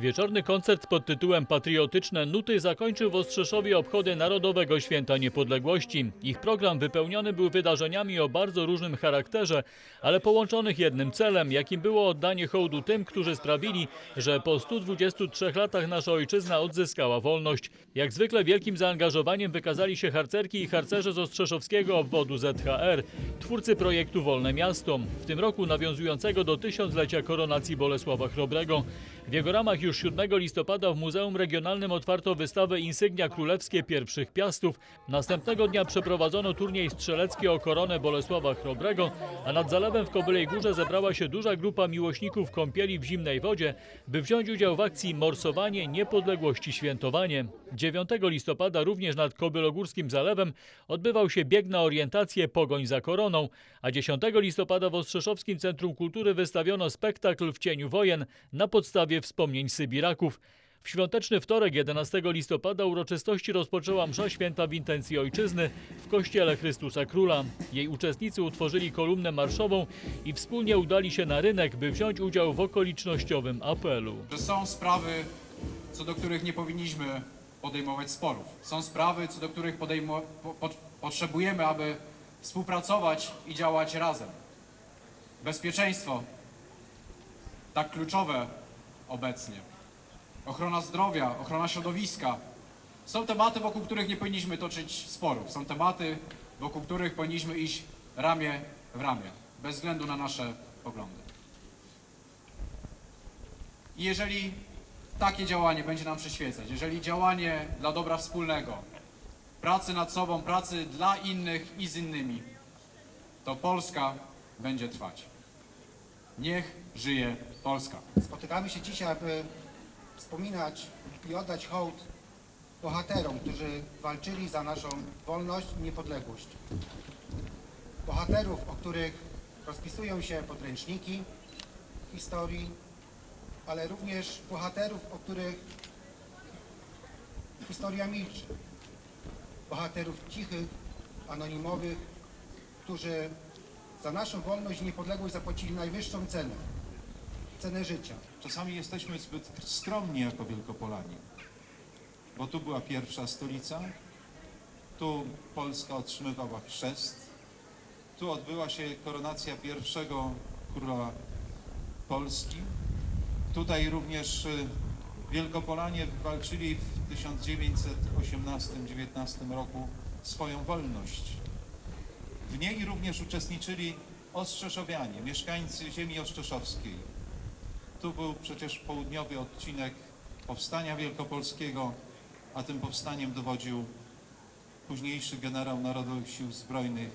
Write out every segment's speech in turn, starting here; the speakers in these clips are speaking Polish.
Wieczorny koncert pod tytułem Patriotyczne Nuty zakończył w Ostrzeszowie obchody Narodowego Święta Niepodległości. Ich program wypełniony był wydarzeniami o bardzo różnym charakterze, ale połączonych jednym celem, jakim było oddanie hołdu tym, którzy sprawili, że po 123 latach nasza ojczyzna odzyskała wolność. Jak zwykle wielkim zaangażowaniem wykazali się harcerki i harcerze z Ostrzeszowskiego obwodu ZHR, twórcy projektu Wolne Miasto, w tym roku nawiązującego do tysiąclecia koronacji Bolesława Chrobrego. W jego ramach już 7 listopada w Muzeum Regionalnym otwarto wystawę Insygnia Królewskie Pierwszych Piastów. Następnego dnia przeprowadzono turniej strzelecki o koronę Bolesława Chrobrego, a nad zalewem w Kobylej Górze zebrała się duża grupa miłośników kąpieli w zimnej wodzie, by wziąć udział w akcji Morsowanie Niepodległości Świętowanie. 9 listopada również nad Kobylogórskim Zalewem odbywał się bieg na orientację Pogoń za koroną, a 10 listopada w Ostrzeszowskim Centrum Kultury wystawiono spektakl w cieniu wojen na podstawie wspomnień Sybiraków. W świąteczny wtorek 11 listopada uroczystości rozpoczęła msza święta w intencji ojczyzny w kościele Chrystusa Króla. Jej uczestnicy utworzyli kolumnę marszową i wspólnie udali się na rynek, by wziąć udział w okolicznościowym apelu. są sprawy, co do których nie powinniśmy podejmować sporów. Są sprawy, co do których po, potrzebujemy, aby współpracować i działać razem. Bezpieczeństwo, tak kluczowe obecnie. Ochrona zdrowia, ochrona środowiska. Są tematy, wokół których nie powinniśmy toczyć sporów. Są tematy, wokół których powinniśmy iść ramię w ramię, bez względu na nasze poglądy. I jeżeli takie działanie będzie nam przyświecać, jeżeli działanie dla dobra wspólnego, pracy nad sobą, pracy dla innych i z innymi, to Polska będzie trwać. Niech żyje Polska. Spotykamy się dzisiaj, aby wspominać i oddać hołd bohaterom, którzy walczyli za naszą wolność i niepodległość. Bohaterów, o których rozpisują się podręczniki historii, ale również bohaterów, o których historia milczy. Bohaterów cichych, anonimowych, którzy za naszą wolność i niepodległość zapłacili najwyższą cenę, cenę życia. Czasami jesteśmy zbyt skromni jako Wielkopolanie, bo tu była pierwsza stolica, tu Polska otrzymywała chrzest, tu odbyła się koronacja pierwszego króla Polski. Tutaj również y, Wielkopolanie walczyli w 1918-19 roku swoją wolność. W niej również uczestniczyli Ostrzeszowianie, mieszkańcy ziemi ostrzeszowskiej. Tu był przecież południowy odcinek Powstania Wielkopolskiego, a tym powstaniem dowodził późniejszy generał Narodowych Sił Zbrojnych,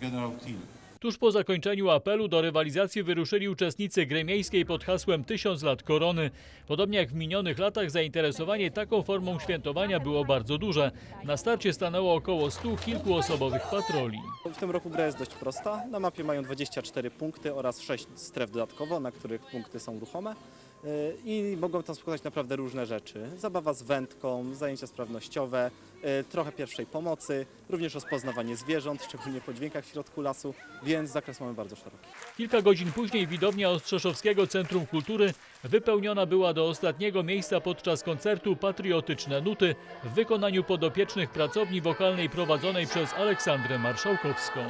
generał Till. Tuż po zakończeniu apelu do rywalizacji wyruszyli uczestnicy gry miejskiej pod hasłem Tysiąc lat korony. Podobnie jak w minionych latach zainteresowanie taką formą świętowania było bardzo duże. Na starcie stanęło około 100 kilkuosobowych patroli. W tym roku gra jest dość prosta. Na mapie mają 24 punkty oraz 6 stref dodatkowo, na których punkty są ruchome. Yy, I mogą tam spotkać naprawdę różne rzeczy. Zabawa z wędką, zajęcia sprawnościowe, yy, trochę pierwszej pomocy, również rozpoznawanie zwierząt, szczególnie po dźwiękach w środku lasu, więc zakres mamy bardzo szeroki. Kilka godzin później widownia Ostrzeszowskiego Centrum Kultury wypełniona była do ostatniego miejsca podczas koncertu Patriotyczne Nuty w wykonaniu podopiecznych pracowni wokalnej prowadzonej przez Aleksandrę Marszałkowską.